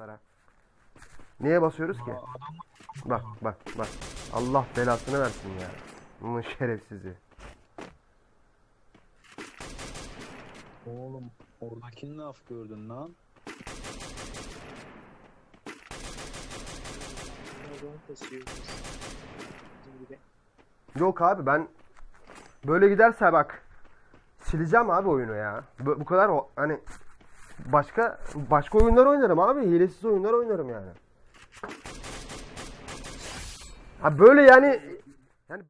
silahlara. Niye basıyoruz ki? Bak bak bak. Allah belasını versin ya. Bunun şerefsizi. Oğlum oradakini ne af gördün lan? Yok abi ben böyle giderse bak sileceğim abi oyunu ya. Bu, bu kadar hani başka başka oyunlar oynarım abi. Hilesiz oyunlar oynarım yani. Ha böyle yani yani.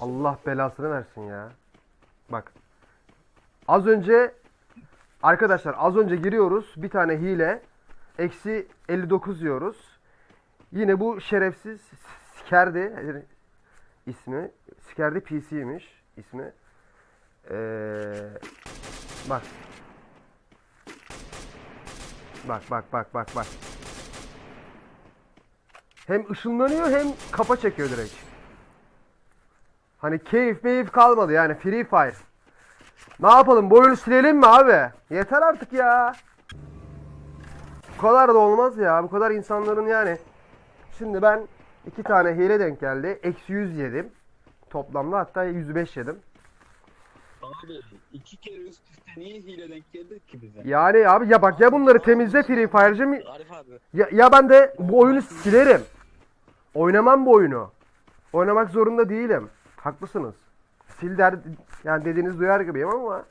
Allah belasını versin ya. Bak. Az önce arkadaşlar az önce giriyoruz. Bir tane hile. Eksi 59 diyoruz. Yine bu şerefsiz Skerdi ismi. Skerdi PC'ymiş ismi. Ee, bak. Bak bak bak bak bak. Hem ışınlanıyor hem kafa çekiyor direkt. Hani keyif meyif kalmadı yani Free Fire. Ne yapalım bu oyunu silelim mi abi? Yeter artık ya. Bu kadar da olmaz ya. Bu kadar insanların yani. Şimdi ben iki tane hile denk geldi. Eksi 100 yedim. Toplamda hatta 105 yedim. Abi iki kere üst üste niye hile denk geldi ki bize? Yani abi ya bak ya bunları temizle Free Fire'cı mı? Arif abi. Ya, ya ben de bu oyunu silerim. Oynamam bu oyunu. Oynamak zorunda değilim. Haklısınız. Sil der, yani dediğiniz duyar gibiyim ama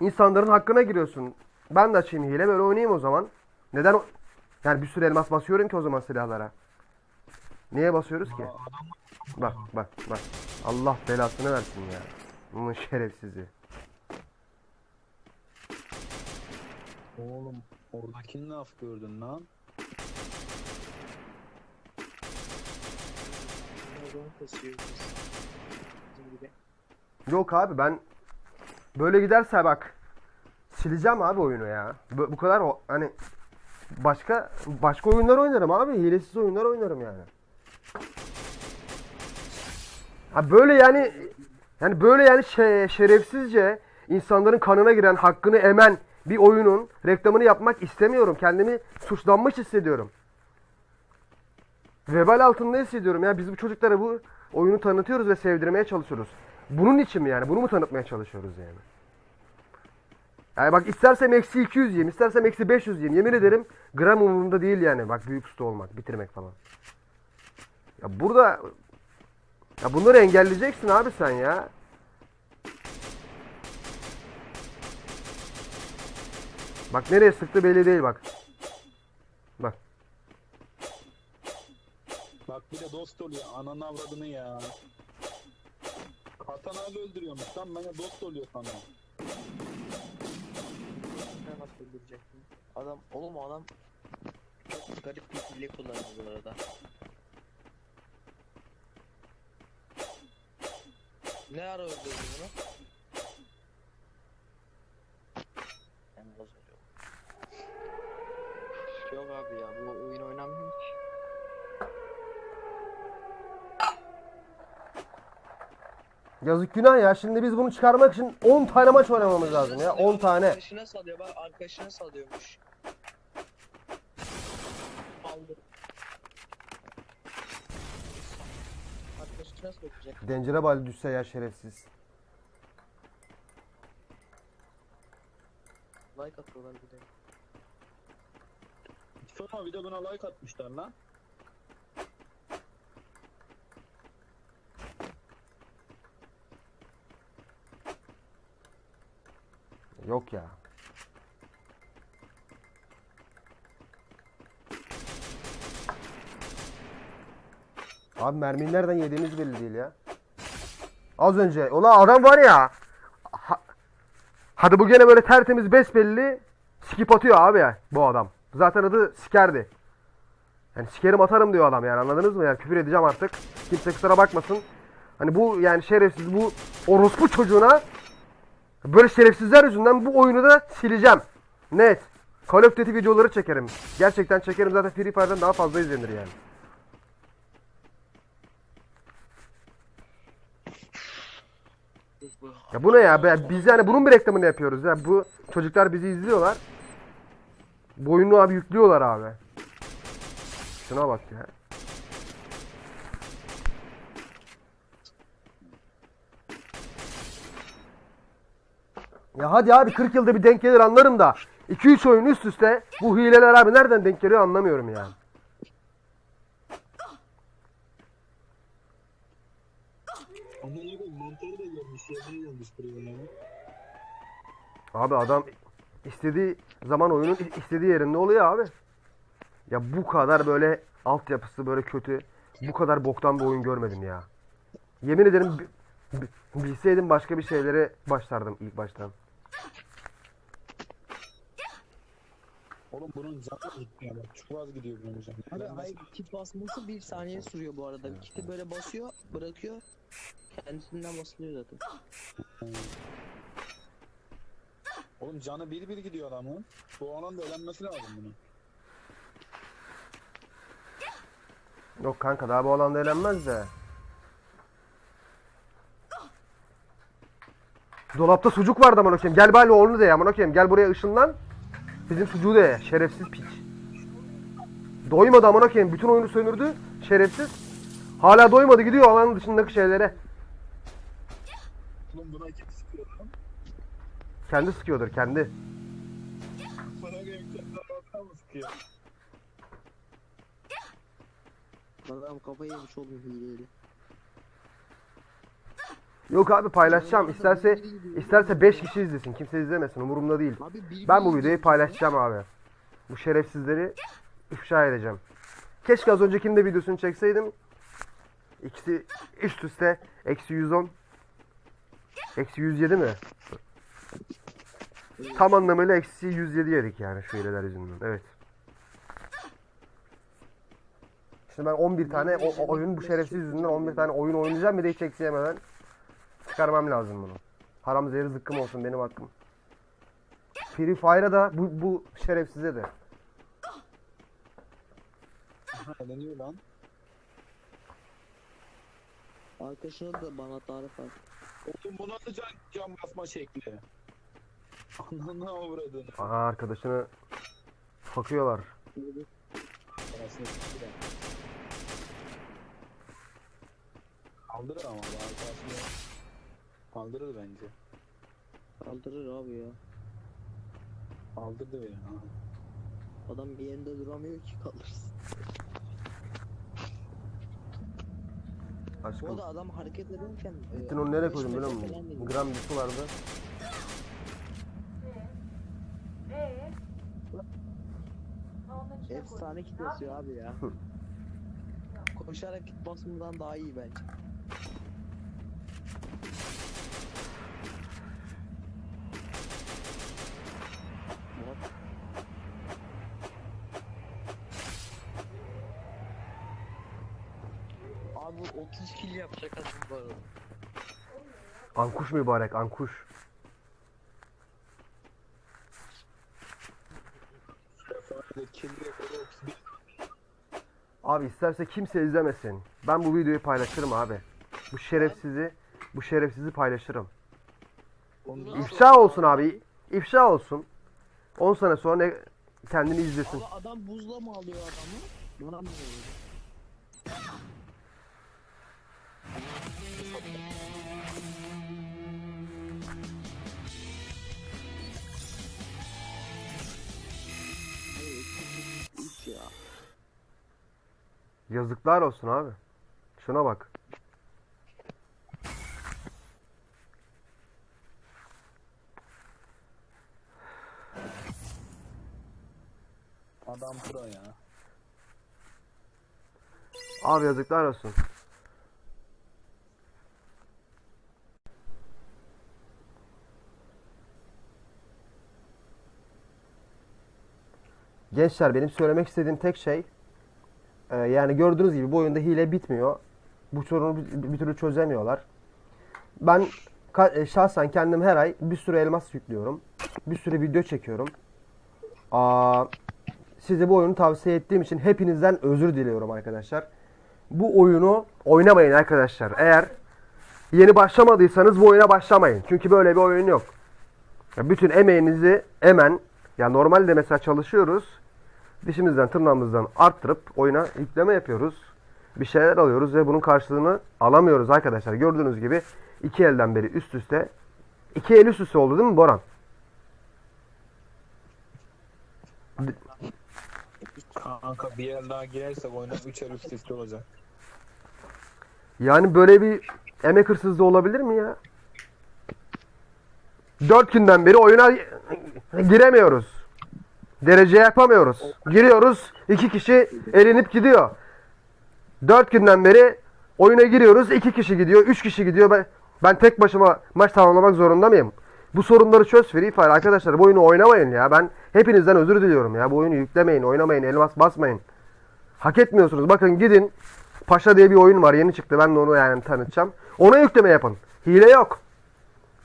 insanların hakkına giriyorsun. Ben de açayım hile böyle oynayayım o zaman. Neden o- yani bir sürü elmas basıyorum ki o zaman silahlara. Niye basıyoruz ki? Bak bak bak. Allah belasını versin ya. Bunun şerefsizi. Oğlum oradakini ne af gördün lan? Yok abi ben böyle giderse bak sileceğim abi oyunu ya. Bu, bu kadar hani başka başka oyunlar oynarım abi. Hilesiz oyunlar oynarım yani. Ha böyle yani yani böyle yani şe- şerefsizce insanların kanına giren, hakkını emen bir oyunun reklamını yapmak istemiyorum. Kendimi suçlanmış hissediyorum. Vebal altında hissediyorum ya. Biz bu çocuklara bu oyunu tanıtıyoruz ve sevdirmeye çalışıyoruz. Bunun için mi yani? Bunu mu tanıtmaya çalışıyoruz yani? Yani bak istersem eksi 200 yiyeyim, istersem eksi 500 yiyeyim. Yemin ederim gram umurumda değil yani. Bak büyük usta olmak, bitirmek falan. Ya burada ya bunları engelleyeceksin abi sen ya. Bak nereye sıktı belli değil bak. De dost oluyor ananı avradını ya. Katanayla öldürüyormuş lan bana dost oluyor öldürecektim? Adam, oğlum adam çok garip bir hile kullanıyor bu arada. Ne ara öldürdün bunu? Ben bozuluyorum. Yok abi ya bu oyun oynanmıyor ki. Yazık günah ya. Şimdi biz bunu çıkarmak için 10 tane maç oynamamız lazım ya. 10 tane. Arkadaşına salıyor bak arkadaşına salıyormuş. Aldı. Arkadaşına sokacak. Dencere bali düşse ya şerefsiz. Like atıyorlar bir de. Sonra bir de buna like atmışlar lan. Yok ya. Abi mermiyi nereden yediğimiz belli değil ya. Az önce. Ulan adam var ya. Ha- hadi bu gene böyle tertemiz besbelli skip atıyor abi ya bu adam. Zaten adı sikerdi. Yani sikerim atarım diyor adam yani anladınız mı? Yani küfür edeceğim artık. Kimse kusura bakmasın. Hani bu yani şerefsiz bu orospu çocuğuna Böyle şerefsizler yüzünden bu oyunu da sileceğim. Net. Call of Duty videoları çekerim. Gerçekten çekerim zaten Free Fire'dan daha fazla izlenir yani. Ya bu ne ya? Biz yani bunun bir reklamını yapıyoruz ya. Bu çocuklar bizi izliyorlar. Bu oyunu abi yüklüyorlar abi. Şuna bak ya. Ya hadi abi 40 yılda bir denk gelir anlarım da 2-3 oyun üst üste bu hileler abi nereden denk geliyor anlamıyorum yani. Abi adam istediği zaman oyunun istediği yerinde oluyor abi. Ya bu kadar böyle altyapısı böyle kötü, bu kadar boktan bir oyun görmedim ya. Yemin ederim bilseydim başka bir şeylere başlardım ilk baştan. Oğlum bunun canı gitmiyor bak. Çok az gidiyor bunun canı. Abi Ben hayır kit basması bir saniye sürüyor bu arada. Kiti böyle basıyor, bırakıyor. Kendisinden basılıyor zaten. Oğlum canı bir bir gidiyor adamın. Bu alanda elenmesi lazım bunun. Yok kanka daha bu alanda eğlenmez de. Dolapta sucuk vardı aman okuyayım. Gel bari onu de ya aman okuyayım. Gel buraya ışınlan. Bizim sucuğu de ye. Şerefsiz piç. Doymadı aman okuyayım. Bütün oyunu sömürdü. Şerefsiz. Hala doymadı gidiyor alanın dışındaki şeylere. Oğlum buna kim sıkıyor lan? Kendi sıkıyordur kendi. Bana göre mı sıkıyor? Adam kafayı yemiş oğlum hileyle. Yok abi paylaşacağım. İsterse isterse 5 kişi izlesin. Kimse izlemesin. Umurumda değil. Ben bu videoyu paylaşacağım abi. Bu şerefsizleri ifşa edeceğim. Keşke az öncekinin de videosunu çekseydim. İkisi üst üste eksi 110 eksi 107 mi? Tam anlamıyla eksi 107 yedik yani şu hileler yüzünden. Evet. Şimdi ben 11 tane o oyun bu şerefsiz yüzünden 11 tane oyun oynayacağım bir de hiç eksi yemeden çıkarmam lazım bunu. Haram zehri zıkkım olsun benim hakkım. Free Fire'a da bu, bu şerefsize de. Aha eleniyor lan. Arkadaşına da bana tarif at. Oğlum bu nasıl can, can basma şekli? Ananı avradını. Aha arkadaşını fakıyorlar. Kaldırır ama arkadaşını. Kaldırır bence. Kaldırır abi ya. Kaldırdı ya. Adam bir yerinde duramıyor ki kalırsın. Bu Aşkım. arada adam hareket ederken... e, Gittin onu nereye koydun biliyor musun? Gram bir su vardı. Ha. Efsane kit basıyor abi ya. Koşarak kit basımından daha iyi bence. Abi 30 kill yapacak adam bu arada. Ankuş mübarek ankuş. Seferde kirli rekoru 31. Abi isterse kimse izlemesin. Ben bu videoyu paylaşırım abi. Bu şerefsizi bu şerefsizi paylaşırım. Onu İfşa olsun abi. İfşa olsun. 10 sene sonra ne kendini izlesin. Abi adam buzla mı alıyor adamı? Bana mı? Yazıklar olsun abi. Şuna bak. adam pro ya. Abi yazıklar olsun. Gençler benim söylemek istediğim tek şey e, yani gördüğünüz gibi bu oyunda hile bitmiyor. Bu sorunu bir, bir türlü çözemiyorlar. Ben e, şahsen kendim her ay bir sürü elmas yüklüyorum. Bir sürü video çekiyorum. Aa, size bu oyunu tavsiye ettiğim için hepinizden özür diliyorum arkadaşlar. Bu oyunu oynamayın arkadaşlar. Eğer yeni başlamadıysanız bu oyuna başlamayın. Çünkü böyle bir oyun yok. Ya bütün emeğinizi hemen ya normalde mesela çalışıyoruz. Dişimizden tırnağımızdan arttırıp oyuna yükleme yapıyoruz. Bir şeyler alıyoruz ve bunun karşılığını alamıyoruz arkadaşlar. Gördüğünüz gibi iki elden beri üst üste. iki el üst üste oldu değil mi Boran? Kanka bir yer daha girersek oyuna 3 el üst üste olacak. Yani böyle bir emek hırsızlığı olabilir mi ya? Dört günden beri oyuna giremiyoruz. Derece yapamıyoruz. Giriyoruz, iki kişi elenip gidiyor. Dört günden beri oyuna giriyoruz, iki kişi gidiyor, üç kişi gidiyor. Ben, ben tek başıma maç tamamlamak zorunda mıyım? Bu sorunları çöz Free Fire arkadaşlar. Bu oyunu oynamayın ya. Ben hepinizden özür diliyorum ya. Bu oyunu yüklemeyin, oynamayın, elmas basmayın. Hak etmiyorsunuz. Bakın gidin. Paşa diye bir oyun var. Yeni çıktı. Ben de onu yani tanıtacağım. Ona yükleme yapın. Hile yok.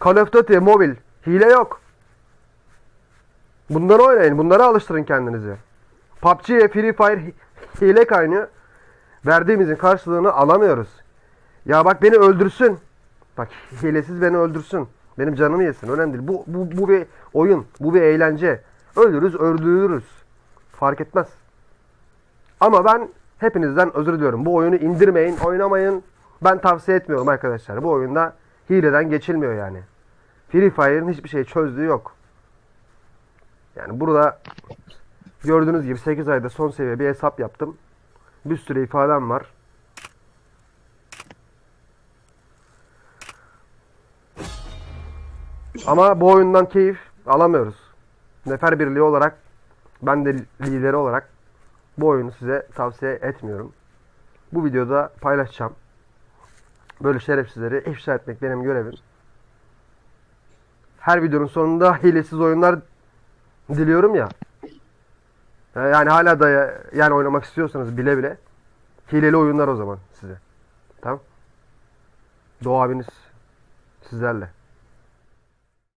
Call of Duty mobil. Hile yok. Bunları oynayın. Bunlara alıştırın kendinizi. PUBG ve Free Fire hi- hile kaynıyor. Verdiğimizin karşılığını alamıyoruz. Ya bak beni öldürsün. Bak hilesiz beni öldürsün. Benim canımı yesin. Önemli değil. Bu, bu, bu bir oyun. Bu bir eğlence. Öldürürüz, öldürürüz. Fark etmez. Ama ben hepinizden özür diliyorum. Bu oyunu indirmeyin, oynamayın. Ben tavsiye etmiyorum arkadaşlar. Bu oyunda hileden geçilmiyor yani. Free Fire'ın hiçbir şey çözdüğü yok. Yani burada gördüğünüz gibi 8 ayda son seviye bir hesap yaptım. Bir sürü ifadem var. Ama bu oyundan keyif alamıyoruz. Nefer Birliği olarak ben de lideri olarak bu oyunu size tavsiye etmiyorum. Bu videoda paylaşacağım. Böyle şerefsizleri ifşa etmek benim görevim. Her videonun sonunda hilesiz oyunlar diliyorum ya. Ee, Yani hala da ya- yani oynamak istiyorsanız bile bile hileli oyunlar o zaman size. Tamam? Doğu abiniz sizlerle.